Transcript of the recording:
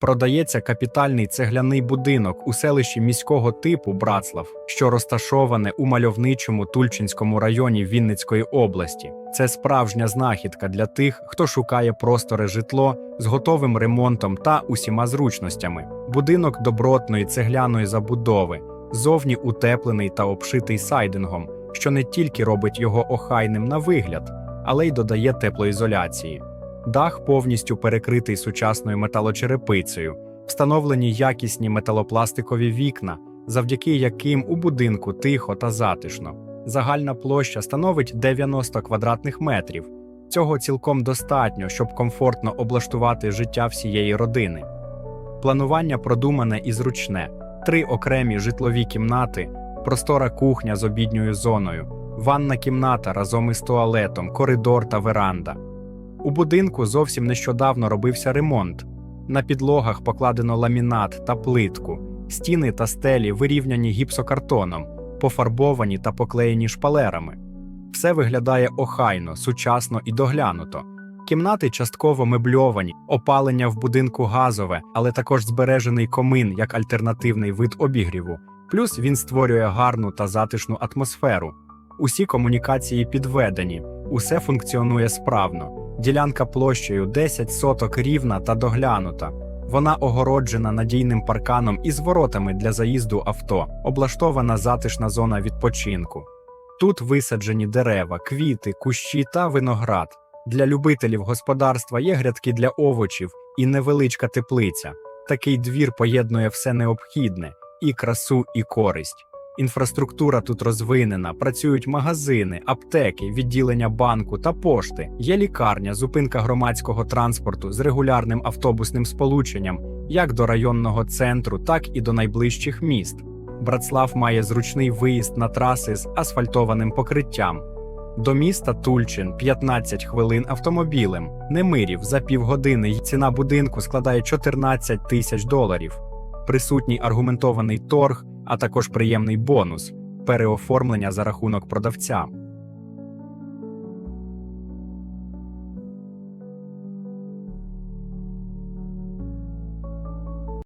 Продається капітальний цегляний будинок у селищі міського типу Братслав, що розташоване у мальовничому Тульчинському районі Вінницької області. Це справжня знахідка для тих, хто шукає просторе житло з готовим ремонтом та усіма зручностями. Будинок добротної цегляної забудови, зовні утеплений та обшитий сайдингом, що не тільки робить його охайним на вигляд, але й додає теплоізоляції. Дах повністю перекритий сучасною металочерепицею, встановлені якісні металопластикові вікна, завдяки яким у будинку тихо та затишно. Загальна площа становить 90 квадратних метрів. Цього цілком достатньо, щоб комфортно облаштувати життя всієї родини. Планування продумане і зручне: три окремі житлові кімнати, простора кухня з обідньою зоною, ванна кімната разом із туалетом, коридор та веранда. У будинку зовсім нещодавно робився ремонт. На підлогах покладено ламінат та плитку, стіни та стелі вирівняні гіпсокартоном, пофарбовані та поклеєні шпалерами. Все виглядає охайно, сучасно і доглянуто. Кімнати частково мебльовані, опалення в будинку газове, але також збережений комин як альтернативний вид обігріву. Плюс він створює гарну та затишну атмосферу. Усі комунікації підведені, усе функціонує справно. Ділянка площею 10 соток рівна та доглянута. Вона огороджена надійним парканом із воротами для заїзду авто, облаштована затишна зона відпочинку. Тут висаджені дерева, квіти, кущі та виноград. Для любителів господарства є грядки для овочів і невеличка теплиця. Такий двір поєднує все необхідне і красу, і користь. Інфраструктура тут розвинена, працюють магазини, аптеки, відділення банку та пошти. Є лікарня, зупинка громадського транспорту з регулярним автобусним сполученням як до районного центру, так і до найближчих міст. Братслав має зручний виїзд на траси з асфальтованим покриттям. До міста Тульчин 15 хвилин автомобілем, Немирів за півгодини ціна будинку складає 14 тисяч доларів. Присутній аргументований торг, а також приємний бонус переоформлення за рахунок продавця.